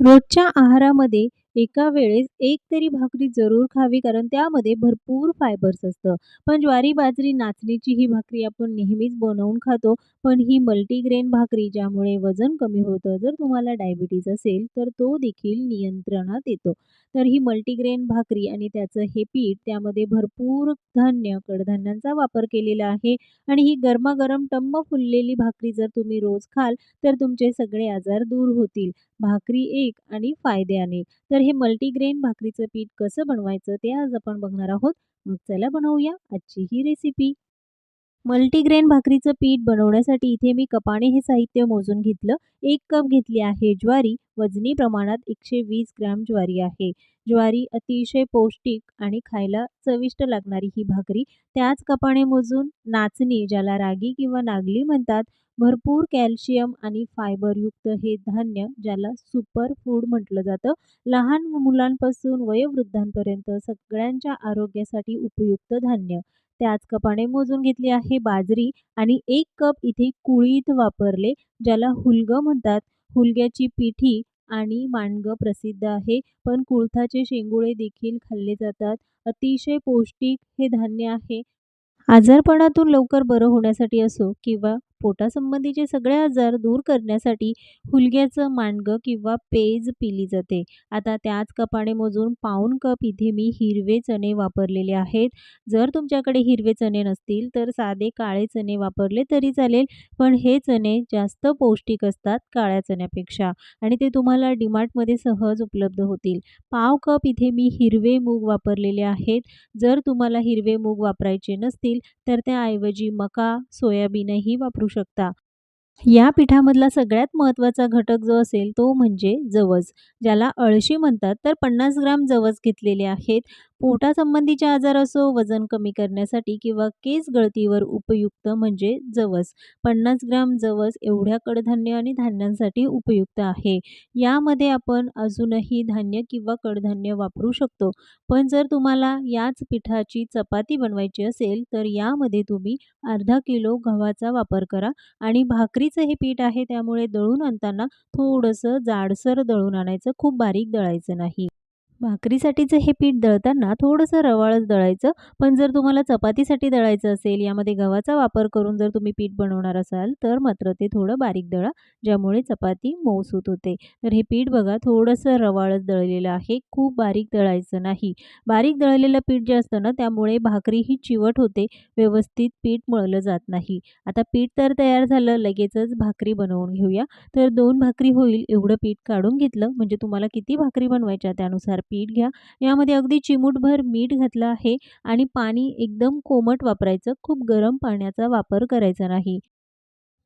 रोजच्या आहारामध्ये एका वेळेस एक तरी भाकरी जरूर खावी कारण त्यामध्ये भरपूर फायबर्स असतं. पण ज्वारी, बाजरी, नाचणीची ही भाकरी आपण नेहमीच बनवून खातो. पण ही मल्टीग्रेन भाकरी ज्यामुळे वजन कमी होतं. जर तुम्हाला डायबिटीज असेल तर तो देखील नियंत्रणात येतो. तर ही मल्टीग्रेन भाकरी आणि त्याचं हे पीठ त्यामध्ये भरपूर धान्य, कडधान्यांचा वापर केलेला आहे आणि ही गरमागरम टम्म फुललेली भाकरी जर तुम्ही रोज खाल तर तुमचे सगळे आजार दूर होतील. भाकरी एक आणि फायदे अनेक. तर हे मल्टीग्रेन भाकरीचं पीठ कसं बनवायचं ते आज आपण बघणार आहोत. मग चला बनवूया आजची ही रेसिपी. मल्टीग्रेन भाकरीचं पीठ बनवण्यासाठी इथे मी कपाने हे साहित्य मोजून घेतलं. एक कप घेतली आहे ज्वारी. वजनी प्रमाणात 120 ग्रॅम ज्वारी आहे. ज्वारी अतिशय पौष्टिक आणि खायला चविष्ट लागणारी ही भाकरी. त्याच कपाने मोजून नाचणी ज्याला रागी किंवा नागली म्हणतात. भरपूर कॅल्शियम आणि फायबरयुक्त हे धान्य ज्याला सुपर फूड म्हटलं जातं. लहान मुलांपासून वयोवृद्धांपर्यंत सगळ्यांच्या आरोग्यासाठी उपयुक्त धान्य. त्याच कपाने मोजून घेतली आहे बाजरी आणि एक कप इथे कुळीत वापरले, ज्याला हुलगं म्हणतात. हुलग्याची पिठी आणि मांडगं प्रसिद्ध आहे, पण कुळथाचे शेंगुळे देखील खाल्ले जातात. अतिशय पौष्टिक हे धान्य आहे. आजारपणातून लवकर बरं होण्यासाठी असो किंवा पोटासंबंधीचे सगळे आजार दूर करण्यासाठी हुलग्याचं मांडगं किंवा पेज पिली जाते. आता त्याच कपाने मोजून पाऊण कप इथे मी हिरवे चणे वापरलेले आहेत. जर तुमच्याकडे हिरवे चणे नसतील तर साधे काळे चणे वापरले तरी चालेल. पण हे चणे जास्त पौष्टिक असतात काळ्या चण्यापेक्षा आणि ते तुम्हाला डिमार्टमध्ये सहज उपलब्ध होतील. पाव कप इथे मी हिरवे मूग वापरलेले आहेत. जर तुम्हाला हिरवे मूग वापरायचे नसतील तर त्याऐवजी मका, सोयाबीनही वापरू शकता. या पिठामधला सगळ्यात महत्त्वाचा घटक जो असेल तो म्हणजे जवस, ज्याला अळशी म्हणतात. तर पन्नास ग्राम जवस घेतलेले आहेत. पोटासंबंधीचे आजार असो, वजन कमी करण्यासाठी किंवा केस गळतीवर उपयुक्त म्हणजे जवस. पन्नास ग्राम जवस एवढ्या कडधान्य आणि धान्यांसाठी उपयुक्त आहे. यामध्ये आपण अजूनही धान्य किंवा कडधान्य वापरू शकतो. पण जर तुम्हाला याच पिठाची चपाती बनवायची असेल तर यामध्ये तुम्ही अर्धा किलो गव्हाचा वापर करा आणि भाकरीचं हे पीठ आहे त्यामुळे दळून आणताना थोडंसं जाडसर दळून आणायचं, खूप बारीक दळायचं नाही. भाकरीसाठीचं हे पीठ दळताना थोडंसं रवाळच दळायचं. पण जर तुम्हाला चपातीसाठी दळायचं असेल, यामध्ये गव्हाचा वापर करून जर तुम्ही पीठ बनवणार असाल तर मात्र ते थोडं बारीक दळा, ज्यामुळे चपाती मऊसूत होते. तर हे पीठ बघा थोडंसं रवाळच दळलेलं आहे, खूप बारीक दळायचं नाही. बारीक दळलेलं पीठ जे असतं ना त्यामुळे भाकरी ही चिवट होते, व्यवस्थित पीठ मळलं जात नाही. आता पीठ तर तयार झालं, लगेचच भाकरी बनवून घेऊया. तर दोन भाकरी होईल एवढं पीठ काढून घेतलं. म्हणजे तुम्हाला किती भाकरी बनवायच्या त्यानुसार पीठ घ्या. यामध्ये अगदी चिमूटभर मीठ घातलं आहे आणि पाणी एकदम कोमट वापरायचं, खूप गरम पाण्याचा वापर करायचा नाही.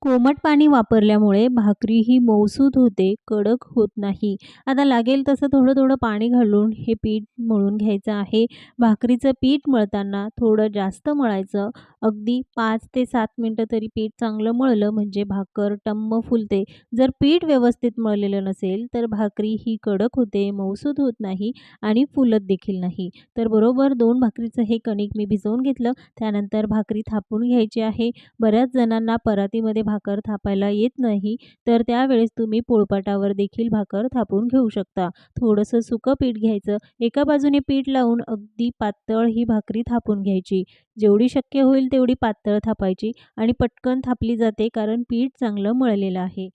कोमट पाणी वापरल्यामुळे भाकरी ही मऊसूद होते, कडक होत नाही. आता लागेल तसं थोडं-थोडं पाणी घालून हे पीठ मळून घ्यायचं आहे. भाकरीचं पीठ मळताना थोडं जास्त मळायचं. अगदी पाच ते सात मिनटं तरी पीठ चांगलं मळलं म्हणजे भाकर टम्म फुलते. जर पीठ व्यवस्थित मळलेलं नसेल तर भाकरी ही कडक होते, मऊसूद होत नाही आणि फुलत देखील नाही. तर बरोबर दोन भाकरीचं हे कणिक मी भिजवून घेतलं. त्यानंतर भाकरी थापून घ्यायची आहे. बऱ्याच जणांना परातीमध्ये भाकर थापायला येत नाही, तर त्यावेळेस तुम्ही पोळपाटावर देखील भाकर थापून घेऊ शकता. थोडंसं सुकं पीठ घ्यायचं, एका बाजूने पीठ लावून अगदी पातळ ही भाकरी थापून घ्यायची. जेवढी शक्य होईल तेवढी पातळ थापायची आणि पटकन थापली जाते कारण पीठ चांगलं मळलेलं आहे.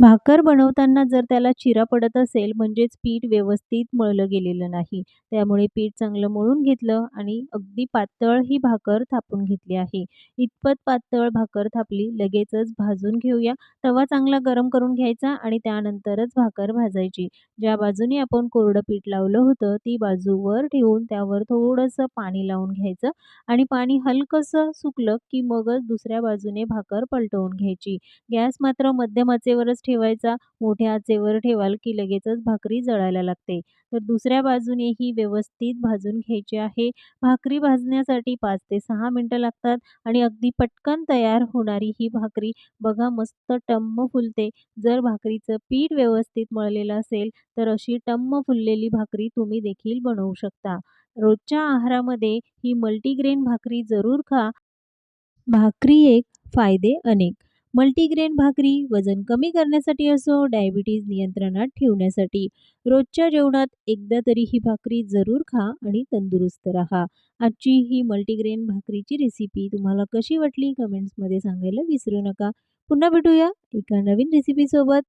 भाकर बनवताना जर त्याला चिरा पडत असेल म्हणजेच पीठ व्यवस्थित मळलं गेलेलं नाही. त्यामुळे पीठ चांगलं मळून घेतलं आणि अगदी पातळ ही भाकर थापून घेतली आहे. इतपत पातळ भाकर थापली, लगेचच भाजून घेऊया. तवा चांगला गरम करून घ्यायचा आणि त्यानंतरच भाकर भाजायची. ज्या बाजूने आपण कोरडं पीठ लावलं होतं ती बाजू वर ठेवून त्यावर थोडंसं पाणी लावून घ्यायचं आणि पाणी हलकंसं सुकलं की मगच दुसऱ्या बाजूने भाकर पलटवून घ्यायची. गॅस मात्र मध्यम आचेवरच ठेवायचा. मोठ्या आचेवर ठेवाल की लगेचच भाकरी जळायला लागते. तर दुसऱ्या बाजूनेही व्यवस्थित भाजून घ्यायची आहे. भाकरी भाजण्यासाठी पाच ते सहा मिनटं लागतात आणि अगदी पटकन तयार होणारी ही भाकरी बघा मस्त टम्म फुलते. जर भाकरीचं पीठ व्यवस्थित मळलेलं असेल तर अशी टम्म फुललेली भाकरी तुम्ही देखील बनवू शकता. रोजच्या आहारामध्ये ही मल्टीग्रेन भाकरी जरूर खा. भाकरी एक, फायदे अनेक. मल्टीग्रेन भाकरी वजन कमी करण्यासाठी असो, डायबिटीज नियंत्रणात ठेवण्यासाठी. रोजच्या जेवणात एकदा तरी ही भाकरी जरूर खा आणि तंदुरुस्त राहा. आजची ही मल्टीग्रेन भाकरीची रेसिपी तुम्हाला कशी वाटली कमेंट्समध्ये सांगायला विसरू नका. पुन्हा भेटूया एका नवीन रेसिपीसोबत.